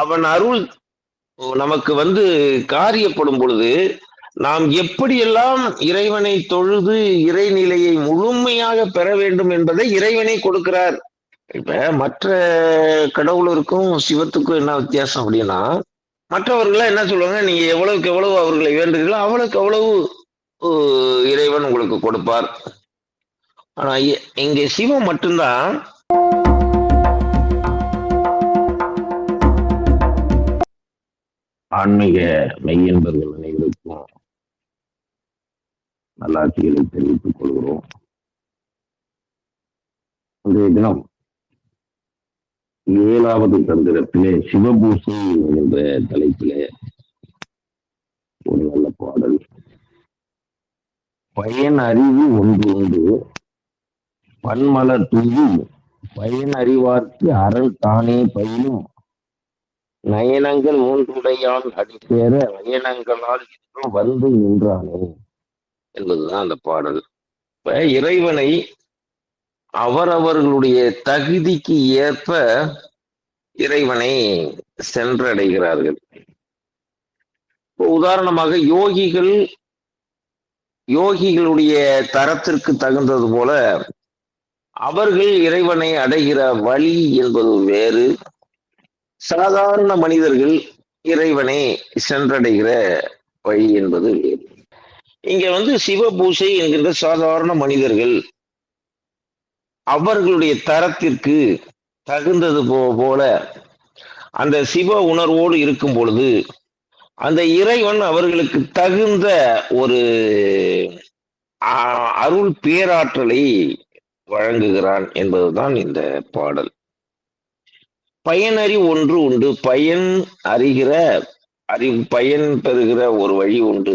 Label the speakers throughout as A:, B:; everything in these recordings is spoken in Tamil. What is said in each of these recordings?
A: அவன் அருள் நமக்கு வந்து காரியப்படும் பொழுது நாம் எப்படியெல்லாம் இறைவனை தொழுது இறைநிலையை முழுமையாக பெற வேண்டும் என்பதை இறைவனை கொடுக்கிறார் இப்ப மற்ற கடவுளருக்கும் சிவத்துக்கும் என்ன வித்தியாசம் அப்படின்னா மற்றவர்கள் என்ன சொல்லுவாங்க நீங்க எவ்வளவுக்கு எவ்வளவு அவர்களை வேண்டுகிறீர்களோ அவ்வளவுக்கு அவ்வளவு இறைவன் உங்களுக்கு கொடுப்பார் ஆனா இங்க சிவம் மட்டும்தான் ஆன்மீக மெய்யன்பர்கள் அனைவருக்கும் நல்லாட்சிகளை தெரிவித்துக் கொள்கிறோம் இன்றைய தினம் ஏழாவது தந்திரத்திலே சிவபூசை என்ற தலைப்பிலே ஒரு நல்ல பாடல் பயன் அறிவு ஒன்று உண்டு பன்மல தூவி பயன் அறிவார்க்கு அரண் தானே பயிலும் நயனங்கள் மூன்றுடையான் அடி நயனங்களால் இன்னும் வந்து நின்றானே என்பதுதான் அந்த பாடல் இப்ப இறைவனை அவரவர்களுடைய தகுதிக்கு ஏற்ப இறைவனை சென்றடைகிறார்கள் உதாரணமாக யோகிகள் யோகிகளுடைய தரத்திற்கு தகுந்தது போல அவர்கள் இறைவனை அடைகிற வழி என்பது வேறு சாதாரண மனிதர்கள் இறைவனை சென்றடைகிற வழி என்பது இங்க வந்து சிவ பூசை என்கின்ற சாதாரண மனிதர்கள் அவர்களுடைய தரத்திற்கு தகுந்தது போல அந்த சிவ உணர்வோடு இருக்கும் பொழுது அந்த இறைவன் அவர்களுக்கு தகுந்த ஒரு அருள் பேராற்றலை வழங்குகிறான் என்பதுதான் இந்த பாடல் பயனறி ஒன்று உண்டு பயன் அறிகிற அறி பயன் பெறுகிற ஒரு வழி உண்டு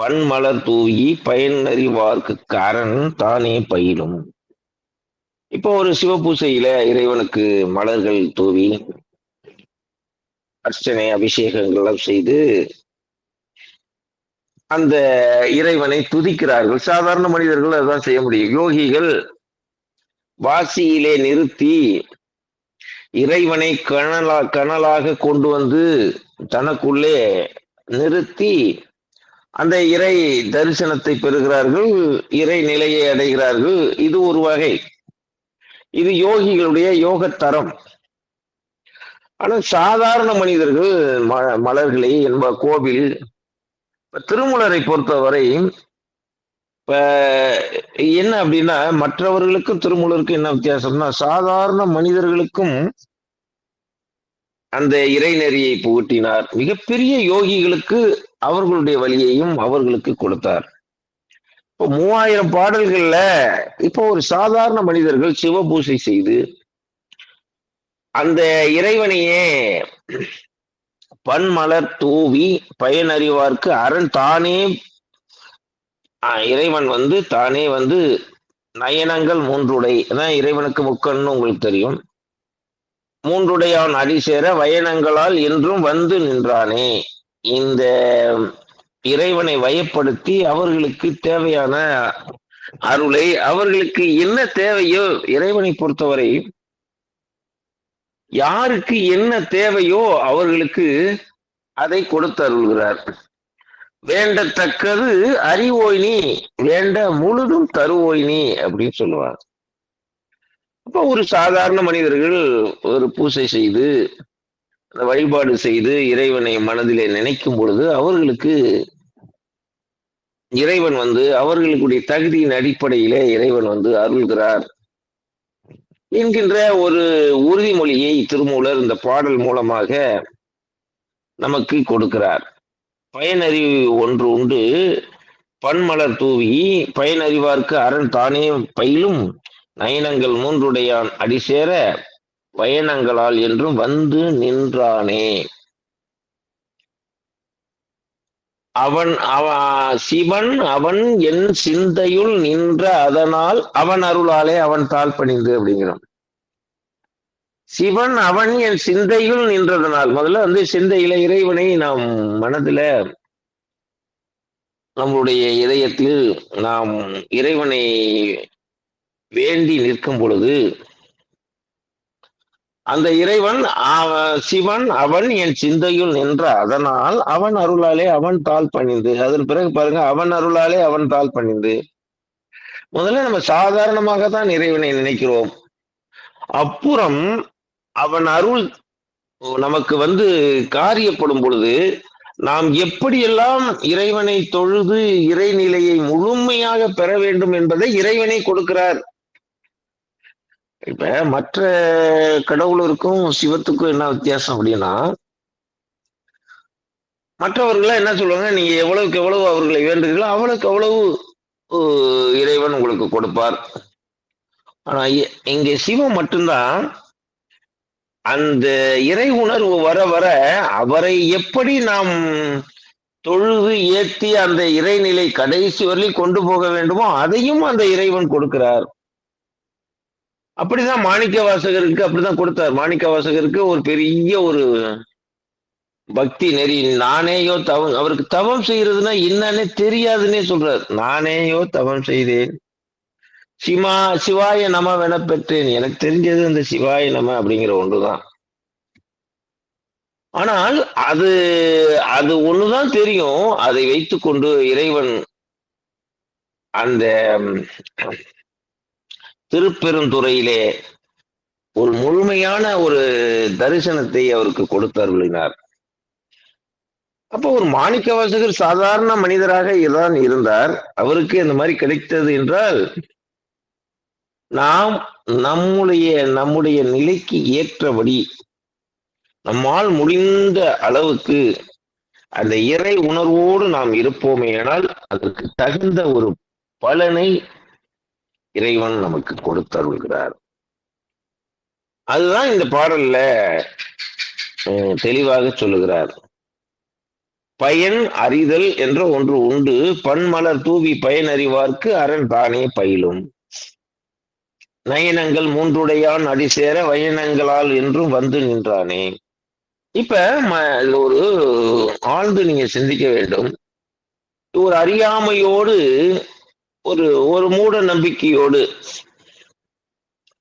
A: பன்மலர் தூவி பயன் அறிவார்க்கு காரன் தானே பயிலும் இப்போ ஒரு சிவபூசையில இறைவனுக்கு மலர்கள் தூவி அர்ச்சனை அபிஷேகங்கள்லாம் செய்து அந்த இறைவனை துதிக்கிறார்கள் சாதாரண மனிதர்கள் அதான் செய்ய முடியும் யோகிகள் வாசியிலே நிறுத்தி இறைவனை கனலா கனலாக கொண்டு வந்து தனக்குள்ளே நிறுத்தி அந்த இறை தரிசனத்தை பெறுகிறார்கள் இறை நிலையை அடைகிறார்கள் இது ஒரு வகை இது யோகிகளுடைய யோக தரம் ஆனால் சாதாரண மனிதர்கள் மலர்களை என்ப கோவில் திருமலரை பொறுத்தவரை இப்ப என்ன அப்படின்னா மற்றவர்களுக்கும் திருமூலருக்கும் என்ன வித்தியாசம்னா சாதாரண மனிதர்களுக்கும் அந்த இறைநெறியை புகட்டினார் மிகப்பெரிய யோகிகளுக்கு அவர்களுடைய வழியையும் அவர்களுக்கு கொடுத்தார் இப்போ மூவாயிரம் பாடல்கள்ல இப்போ ஒரு சாதாரண மனிதர்கள் சிவபூசை செய்து அந்த இறைவனையே பன்மலர் தூவி பயனறிவார்க்கு அரண் தானே இறைவன் வந்து தானே வந்து நயனங்கள் மூன்றுடை அதான் இறைவனுக்கு முக்கன்னு உங்களுக்கு தெரியும் மூன்றுடையான் அடிசேர வயனங்களால் என்றும் வந்து நின்றானே இந்த இறைவனை வயப்படுத்தி அவர்களுக்கு தேவையான அருளை அவர்களுக்கு என்ன தேவையோ இறைவனை பொறுத்தவரை யாருக்கு என்ன தேவையோ அவர்களுக்கு அதை கொடுத்து அருள்கிறார் வேண்டத்தக்கது அறிவோய் நீ வேண்ட முழுதும் தருவோய் நீ அப்படின்னு சொல்லுவார் அப்ப ஒரு சாதாரண மனிதர்கள் ஒரு பூசை செய்து அந்த வழிபாடு செய்து இறைவனை மனதிலே நினைக்கும் பொழுது அவர்களுக்கு இறைவன் வந்து அவர்களுக்குடைய தகுதியின் அடிப்படையிலே இறைவன் வந்து அருள்கிறார் என்கின்ற ஒரு உறுதிமொழியை திருமூலர் இந்த பாடல் மூலமாக நமக்கு கொடுக்கிறார் பயனறிவு ஒன்று உண்டு பன்மலர் தூவி பயனறிவார்க்கு அரண் தானே பயிலும் நயனங்கள் மூன்றுடையான் அடிசேர பயணங்களால் என்றும் வந்து நின்றானே அவன் அவ சிவன் அவன் என் சிந்தையுள் நின்ற அதனால் அவன் அருளாலே அவன் பணிந்து அப்படிங்கிறான் சிவன் அவன் என் சிந்தையில் நின்றதனால் முதல்ல வந்து சிந்தையில இறைவனை நாம் மனதுல நம்மளுடைய இதயத்தில் நாம் இறைவனை வேண்டி நிற்கும் பொழுது அந்த இறைவன் சிவன் அவன் என் சிந்தையுள் நின்ற அதனால் அவன் அருளாலே அவன் தாழ் பணிந்து அதன் பிறகு பாருங்க அவன் அருளாலே அவன் தாழ் பணிந்து முதல்ல நம்ம சாதாரணமாக தான் இறைவனை நினைக்கிறோம் அப்புறம் அவன் அருள் நமக்கு வந்து காரியப்படும் பொழுது நாம் எப்படியெல்லாம் இறைவனை தொழுது இறைநிலையை முழுமையாக பெற வேண்டும் என்பதை இறைவனை கொடுக்கிறார் இப்ப மற்ற கடவுளருக்கும் சிவத்துக்கும் என்ன வித்தியாசம் அப்படின்னா மற்றவர்களாம் என்ன சொல்லுவாங்க நீங்க எவ்வளவுக்கு எவ்வளவு அவர்களை வேண்டுகிறீர்களோ அவ்வளவுக்கு அவ்வளவு இறைவன் உங்களுக்கு கொடுப்பார் ஆனா இங்க சிவம் மட்டும்தான் அந்த இறை உணர்வு வர வர அவரை எப்படி நாம் தொழுது ஏத்தி அந்த இறைநிலை கடைசி வரையில் கொண்டு போக வேண்டுமோ அதையும் அந்த இறைவன் கொடுக்கிறார் அப்படிதான் மாணிக்க வாசகருக்கு அப்படிதான் கொடுத்தார் மாணிக்க வாசகருக்கு ஒரு பெரிய ஒரு பக்தி நெறி நானேயோ தவம் அவருக்கு தவம் செய்யறதுன்னா என்னன்னே தெரியாதுன்னே சொல்றார் நானேயோ தவம் செய்தேன் சிமா சிவாய நம வென பெற்றேன் எனக்கு தெரிஞ்சது இந்த சிவாய நம அப்படிங்கிற ஒன்றுதான் ஆனால் அது அது ஒண்ணுதான் தெரியும் அதை வைத்துக்கொண்டு இறைவன் அந்த திருப்பெருந்துறையிலே ஒரு முழுமையான ஒரு தரிசனத்தை அவருக்கு கொடுத்தார் அருளினார் அப்போ ஒரு மாணிக்க வாசகர் சாதாரண மனிதராக இதான் இருந்தார் அவருக்கு இந்த மாதிரி கிடைத்தது என்றால் நாம் நம்முடைய நம்முடைய நிலைக்கு ஏற்றபடி நம்மால் முடிந்த அளவுக்கு அந்த இறை உணர்வோடு நாம் இருப்போமே ஆனால் அதற்கு தகுந்த ஒரு பலனை இறைவன் நமக்கு கொடுத்தருள்கிறார் அதுதான் இந்த பாடல்ல தெளிவாக சொல்லுகிறார் பயன் அறிதல் என்ற ஒன்று உண்டு பன்மலர் தூவி பயன் அறிவார்க்கு அரண் தானே பயிலும் நயனங்கள் மூன்றுடையான் அடிசேர வயனங்களால் என்றும் வந்து நின்றானே இப்ப ஒரு ஆழ்ந்து நீங்க சிந்திக்க வேண்டும் ஒரு அறியாமையோடு ஒரு ஒரு மூட நம்பிக்கையோடு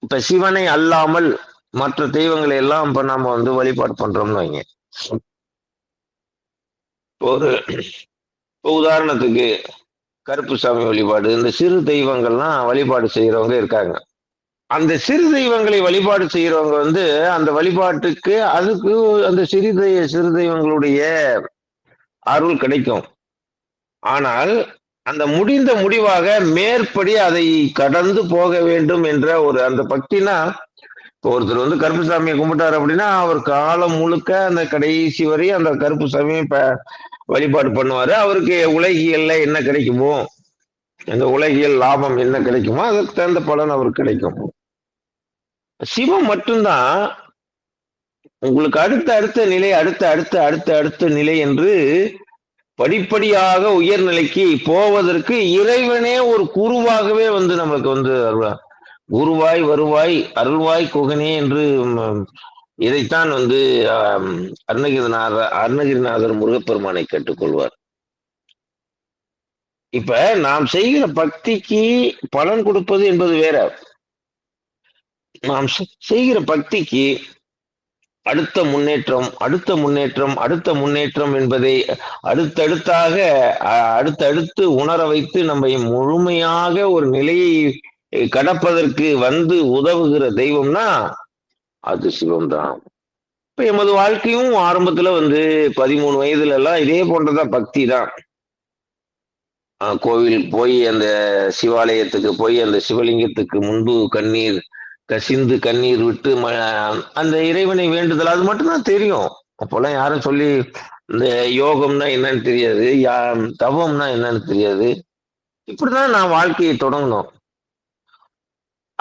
A: இப்ப சிவனை அல்லாமல் மற்ற தெய்வங்களை எல்லாம் இப்ப நாம வந்து வழிபாடு பண்றோம்னு வைங்க ஒரு உதாரணத்துக்கு கருப்பு சாமி வழிபாடு இந்த சிறு தெய்வங்கள்லாம் வழிபாடு செய்யறவங்க இருக்காங்க அந்த சிறு தெய்வங்களை வழிபாடு செய்யறவங்க வந்து அந்த வழிபாட்டுக்கு அதுக்கு அந்த சிறு தெய்வ சிறு தெய்வங்களுடைய அருள் கிடைக்கும் ஆனால் அந்த முடிந்த முடிவாக மேற்படி அதை கடந்து போக வேண்டும் என்ற ஒரு அந்த பக்தினா இப்போ ஒருத்தர் வந்து கருப்பு சாமியை கும்பிட்டாரு அப்படின்னா அவர் காலம் முழுக்க அந்த கடைசி வரை அந்த கருப்பு சாமியை வழிபாடு பண்ணுவாரு அவருக்கு உலகியல்ல என்ன கிடைக்குமோ அந்த உலகியல் லாபம் என்ன கிடைக்குமோ அதுக்கு தகுந்த பலன் அவருக்கு கிடைக்கும் சிவம் மட்டும்தான் உங்களுக்கு அடுத்த அடுத்த நிலை அடுத்த அடுத்த அடுத்த அடுத்த நிலை என்று படிப்படியாக உயர்நிலைக்கு போவதற்கு இறைவனே ஒரு குருவாகவே வந்து நமக்கு வந்து குருவாய் வருவாய் அருள்வாய் குகனே என்று இதைத்தான் வந்து அருணகிரிநாதர் அருணகிரிநாதர் முருகப்பெருமானை கேட்டுக்கொள்வார் இப்ப நாம் செய்கிற பக்திக்கு பலன் கொடுப்பது என்பது வேற நாம் செய்கிற பக்திக்கு அடுத்த முன்னேற்றம் அடுத்த முன்னேற்றம் அடுத்த முன்னேற்றம் என்பதை அடுத்தடுத்தாக அடுத்தடுத்து உணர வைத்து நம்மை முழுமையாக ஒரு நிலையை கடப்பதற்கு வந்து உதவுகிற தெய்வம்னா அது சிவம்தான் இப்ப எமது வாழ்க்கையும் ஆரம்பத்துல வந்து பதிமூணு வயதுல எல்லாம் இதே போன்றதான் பக்தி தான் கோவில் போய் அந்த சிவாலயத்துக்கு போய் அந்த சிவலிங்கத்துக்கு முன்பு கண்ணீர் கசிந்து கண்ணீர் விட்டு அந்த இறைவனை வேண்டுதல் அது மட்டும்தான் தெரியும் அப்போல்லாம் யாரும் சொல்லி இந்த யோகம்னா என்னன்னு தெரியாது யா தவம்னா என்னன்னு தெரியாது இப்படிதான் நான் வாழ்க்கையை தொடங்கணும்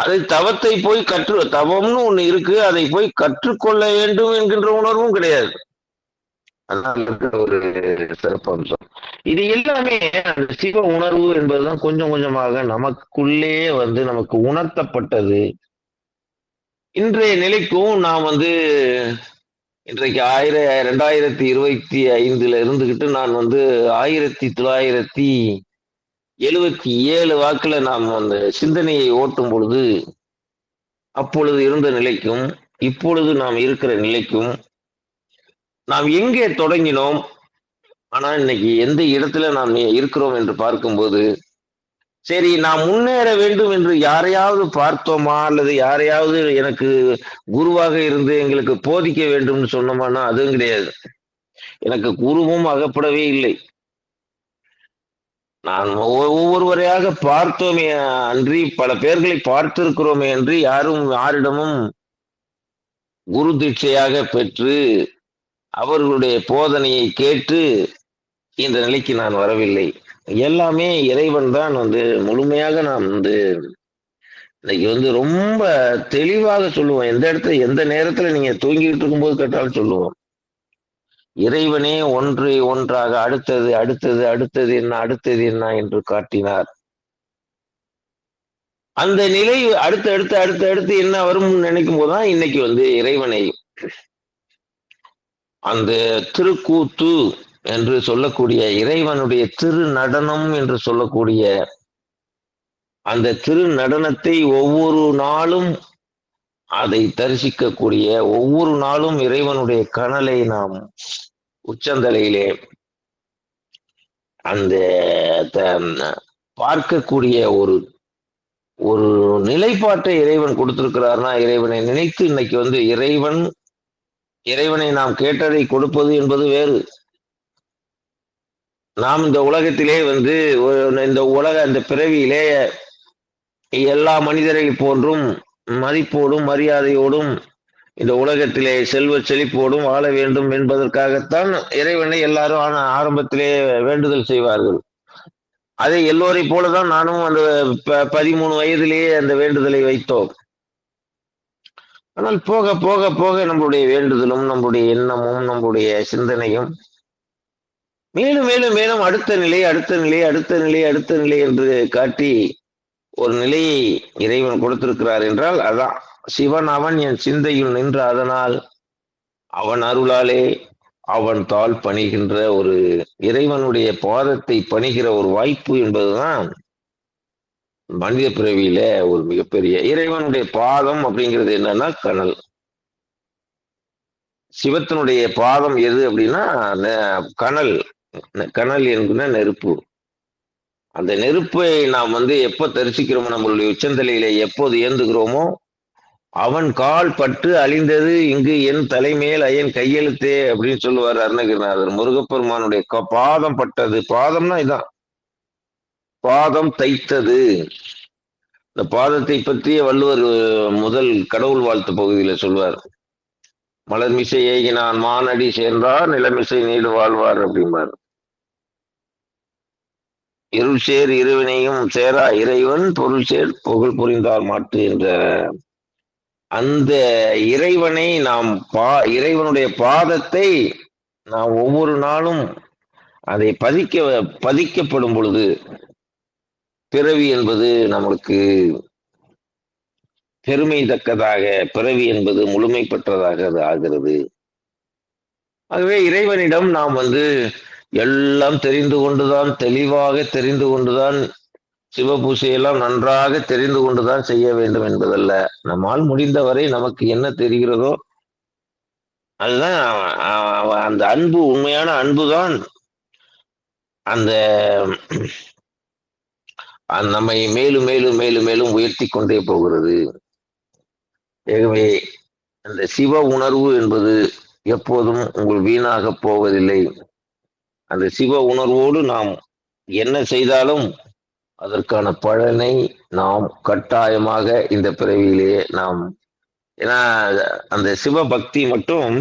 A: அது தவத்தை போய் கற்று தவம்னு ஒண்ணு இருக்கு அதை போய் கற்றுக்கொள்ள வேண்டும் என்கின்ற உணர்வும் கிடையாது ஒரு சிறப்பம்சம் இது எல்லாமே அந்த சிவ உணர்வு என்பதுதான் கொஞ்சம் கொஞ்சமாக நமக்குள்ளே வந்து நமக்கு உணர்த்தப்பட்டது இன்றைய நிலைக்கும் நான் வந்து இன்றைக்கு ஆயிர ரெண்டாயிரத்தி இருபத்தி ஐந்துல இருந்துகிட்டு நான் வந்து ஆயிரத்தி தொள்ளாயிரத்தி எழுபத்தி ஏழு வாக்குல நாம் அந்த சிந்தனையை ஓட்டும் பொழுது அப்பொழுது இருந்த நிலைக்கும் இப்பொழுது நாம் இருக்கிற நிலைக்கும் நாம் எங்கே தொடங்கினோம் ஆனால் இன்னைக்கு எந்த இடத்துல நாம் இருக்கிறோம் என்று பார்க்கும்போது சரி நான் முன்னேற வேண்டும் என்று யாரையாவது பார்த்தோமா அல்லது யாரையாவது எனக்கு குருவாக இருந்து எங்களுக்கு போதிக்க வேண்டும்னு சொன்னோமானா அதுவும் கிடையாது எனக்கு குருவும் அகப்படவே இல்லை நான் ஒவ்வொருவரையாக பார்த்தோமே அன்றி பல பேர்களை பார்த்திருக்கிறோமே என்று யாரும் யாரிடமும் குரு தீட்சையாக பெற்று அவர்களுடைய போதனையை கேட்டு இந்த நிலைக்கு நான் வரவில்லை எல்லாமே இறைவன் தான் வந்து முழுமையாக நான் வந்து இன்னைக்கு வந்து ரொம்ப தெளிவாக சொல்லுவோம் எந்த இடத்துல எந்த நேரத்துல நீங்க தூங்கிட்டு இருக்கும்போது கேட்டாலும் சொல்லுவோம் இறைவனே ஒன்று ஒன்றாக அடுத்தது அடுத்தது அடுத்தது என்ன அடுத்தது என்ன என்று காட்டினார் அந்த நிலை அடுத்து அடுத்து அடுத்து அடுத்து என்ன வரும் நினைக்கும் போதுதான் இன்னைக்கு வந்து இறைவனை அந்த திருக்கூத்து என்று சொல்லக்கூடிய இறைவனுடைய திரு நடனம் என்று சொல்லக்கூடிய அந்த திரு நடனத்தை ஒவ்வொரு நாளும் அதை தரிசிக்கக்கூடிய ஒவ்வொரு நாளும் இறைவனுடைய கனலை நாம் உச்சந்தலையிலே அந்த பார்க்கக்கூடிய ஒரு ஒரு நிலைப்பாட்டை இறைவன் கொடுத்திருக்கிறார்னா இறைவனை நினைத்து இன்னைக்கு வந்து இறைவன் இறைவனை நாம் கேட்டதை கொடுப்பது என்பது வேறு நாம் இந்த உலகத்திலே வந்து இந்த உலக இந்த பிறவியிலே எல்லா மனிதரை போன்றும் மதிப்போடும் மரியாதையோடும் இந்த உலகத்திலே செல்வ செழிப்போடும் வாழ வேண்டும் என்பதற்காகத்தான் இறைவனை எல்லாரும் ஆன ஆரம்பத்திலே வேண்டுதல் செய்வார்கள் அதை எல்லோரை போலதான் நானும் அந்த பதிமூணு வயதிலேயே அந்த வேண்டுதலை வைத்தோம் ஆனால் போக போக போக நம்மளுடைய வேண்டுதலும் நம்மளுடைய எண்ணமும் நம்மளுடைய சிந்தனையும் மேலும் மேலும் மேலும் அடுத்த நிலை அடுத்த நிலை அடுத்த நிலை அடுத்த நிலை என்று காட்டி ஒரு நிலையை இறைவன் கொடுத்திருக்கிறார் என்றால் அதான் சிவன் அவன் என் சிந்தையில் நின்று அதனால் அவன் அருளாலே அவன் தாள் பணிகின்ற ஒரு இறைவனுடைய பாதத்தை பணிகிற ஒரு வாய்ப்பு என்பதுதான் மனித பிறவியில ஒரு மிகப்பெரிய இறைவனுடைய பாதம் அப்படிங்கிறது என்னன்னா கனல் சிவத்தினுடைய பாதம் எது அப்படின்னா கனல் கனல் என்குன்னா நெருப்பு அந்த நெருப்பை நாம் வந்து எப்போ தரிசிக்கிறோமோ நம்மளுடைய உச்சந்தலையில எப்போது ஏந்துகிறோமோ அவன் கால் பட்டு அழிந்தது இங்கு என் தலைமையில் ஐயன் கையெழுத்தே அப்படின்னு சொல்லுவார் அருணகிரிநாதர் முருகப்பெருமானுடைய பாதம் பட்டது பாதம்னா இதான் பாதம் தைத்தது இந்த பாதத்தை பற்றிய வள்ளுவர் முதல் கடவுள் வாழ்த்து பகுதியில சொல்வார் மிசை ஏகினான் மானடி சேர்ந்தார் நிலமிசை நீடு வாழ்வார் அப்படிம்பார் சேர் இருவினையும் சேரா இறைவன் பொருள்சேர் புகழ் புரிந்தார் மாற்று என்ற அந்த இறைவனை நாம் பா இறைவனுடைய பாதத்தை நாம் ஒவ்வொரு நாளும் அதை பதிக்க பதிக்கப்படும் பொழுது பிறவி என்பது நம்மளுக்கு பெருமை தக்கதாக பிறவி என்பது முழுமை பெற்றதாக அது ஆகிறது ஆகவே இறைவனிடம் நாம் வந்து எல்லாம் தெரிந்து கொண்டுதான் தெளிவாக தெரிந்து கொண்டுதான் சிவபூசையெல்லாம் நன்றாக தெரிந்து கொண்டுதான் செய்ய வேண்டும் என்பதல்ல நம்மால் முடிந்தவரை நமக்கு என்ன தெரிகிறதோ அதுதான் அந்த அன்பு உண்மையான அன்புதான் அந்த நம்மை மேலும் மேலும் மேலும் மேலும் உயர்த்தி கொண்டே போகிறது எனவே அந்த சிவ உணர்வு என்பது எப்போதும் உங்கள் வீணாக போவதில்லை அந்த சிவ உணர்வோடு நாம் என்ன செய்தாலும் அதற்கான பலனை நாம் கட்டாயமாக இந்த பிறவியிலேயே நாம் ஏன்னா அந்த சிவ பக்தி மட்டும்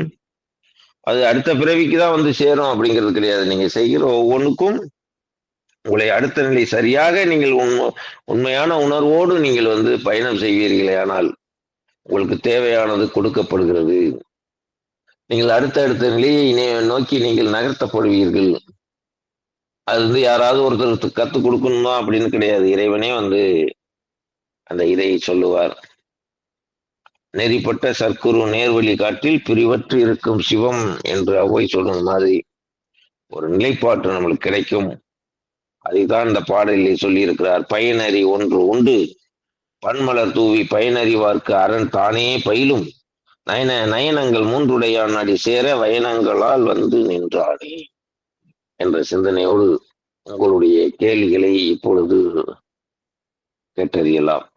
A: அது அடுத்த பிறவிக்கு தான் வந்து சேரும் அப்படிங்கிறது கிடையாது நீங்க செய்கிற ஒவ்வொன்றுக்கும் உங்களை அடுத்த நிலை சரியாக நீங்கள் உண்மையான உணர்வோடு நீங்கள் வந்து பயணம் செய்வீர்களே ஆனால் உங்களுக்கு தேவையானது கொடுக்கப்படுகிறது நீங்கள் அடுத்த அடுத்த நிலையை நோக்கி நீங்கள் நகர்த்தப்படுவீர்கள் அது வந்து யாராவது ஒருத்தர் கற்றுக் கொடுக்கணுமா அப்படின்னு கிடையாது இறைவனே வந்து அந்த இதை சொல்லுவார் நெறிப்பட்ட சர்க்குரு நேர்வழி காட்டில் பிரிவற்று இருக்கும் சிவம் என்று அவை சொல்லும் மாதிரி ஒரு நிலைப்பாட்டு நம்மளுக்கு கிடைக்கும் அதைதான் இந்த பாடலில் சொல்லியிருக்கிறார் பயனறி ஒன்று உண்டு பன்மலர் தூவி பயனறிவார்க்கு அரண் தானே பயிலும் நயன நயனங்கள் மூன்றுடையான் அடி சேர வயனங்களால் வந்து நின்றானே என்ற சிந்தனையோடு உங்களுடைய கேள்விகளை இப்பொழுது கேட்டறியலாம்